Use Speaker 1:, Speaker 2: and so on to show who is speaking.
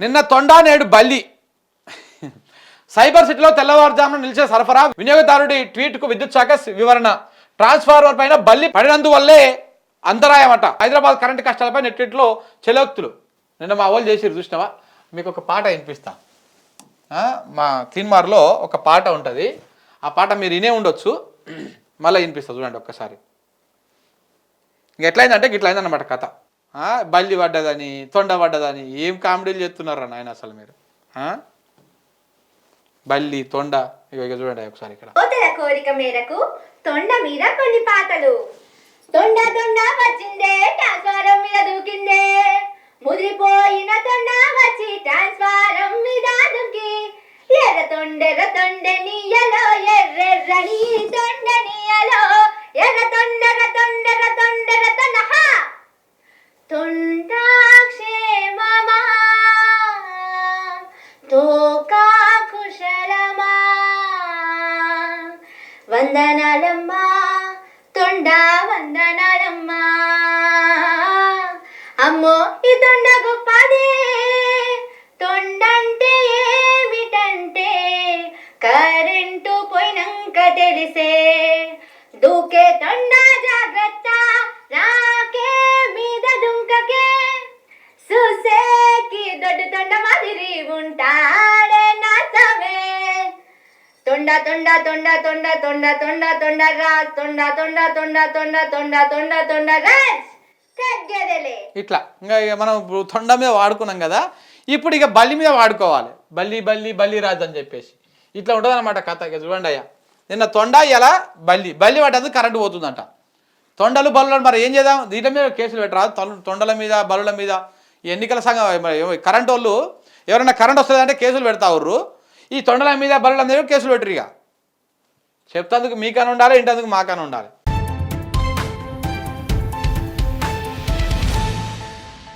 Speaker 1: నిన్న తొండా నేడు బల్లి. సైబర్ సిటీలో తెల్లవారుజామున నిలిచే సరఫరా వినియోగదారుడి ట్వీట్కు విద్యుత్ శాఖ వివరణ. ట్రాన్స్ఫార్మర్ పైన బల్లి పడినందువల్లే అంతరాయమట. హైదరాబాద్ కరెంటు కష్టాలపై నెట్టింట్లో చెలోక్తులు నిన్న మా వాళ్ళు చేసిరు చూసినావా? మీకు ఒక పాట వినిపిస్తా. మా తీన్మార్లో ఒక పాట ఉంటుంది. ఆ పాట మీరు వినే ఉండొచ్చు. మళ్ళీ వినిపిస్తా చూడండి ఒక్కసారి. ఇంక ఎట్లయిందంటే గిట్లయిందన్నమాట కథ. బల్లి పడ్డదని తొండ పడ్డదని ఏం కామెడీలు చేస్తున్నారు నాయన అసలు మీరు? ఆ? బల్లి తొండ ఇక చూడండి ఒకసారి ఇక్కడ.
Speaker 2: కోరిక మేరకు తొండ మీద కొన్ని పాటలు. తొండ తొండ వచ్చిందే ట్రాన్స్ఫారం మీద దూకిందే. ముదిరిపోయిన తొండ వచ్చి ట్రాన్స్ఫారం మీద దూకి. ఎర్ర తొండెర్ర తొండని నీయలో వందనాలమ్మా. తొండ వందనాలమ్మా. అమ్మో ఈ తొండ గొప్పదే. తొండంటే ఏమిటంటే కరెంటు పోయినాక తెలిసే. దూకే తొండ తొండ తొండ తొండ తొండ తొండ తొండ తొండ తొండ తొండ తొండ తొండ తొండ తొండ తొండ
Speaker 1: ఇట్లా ఇంకా మనం తొండ మీద వాడుకున్నాం కదా ఇప్పుడు ఇక బల్లి మీద వాడుకోవాలి బల్లి బల్లి బల్లి రాజు అని చెప్పేసి ఇట్లా ఉంటుంది అనమాట కథ ఇక చూడండి అయ్యా నిన్న తొండ ఇలా బల్లి బల్లి పడ్డందుకు కరెంటు పోతుందంట తొండలు బల్లులు మరి ఏం చేద్దాం దీని మీద కేసులు పెట్టరా తొండల మీద బల్లుల మీద ఎన్నికల సంఘం కరెంటు కరెంట్ వాళ్ళు ఎవరైనా కరెంట్ వస్తుందంటే కేసులు పెడతావుర్రు ఈ తొండల మీద బరులందరూ కేసులు పెట్టరు ఇక. చెప్తాందుకు మీకని ఉండాలి ఇంటందుకు మాకని ఉండాలి.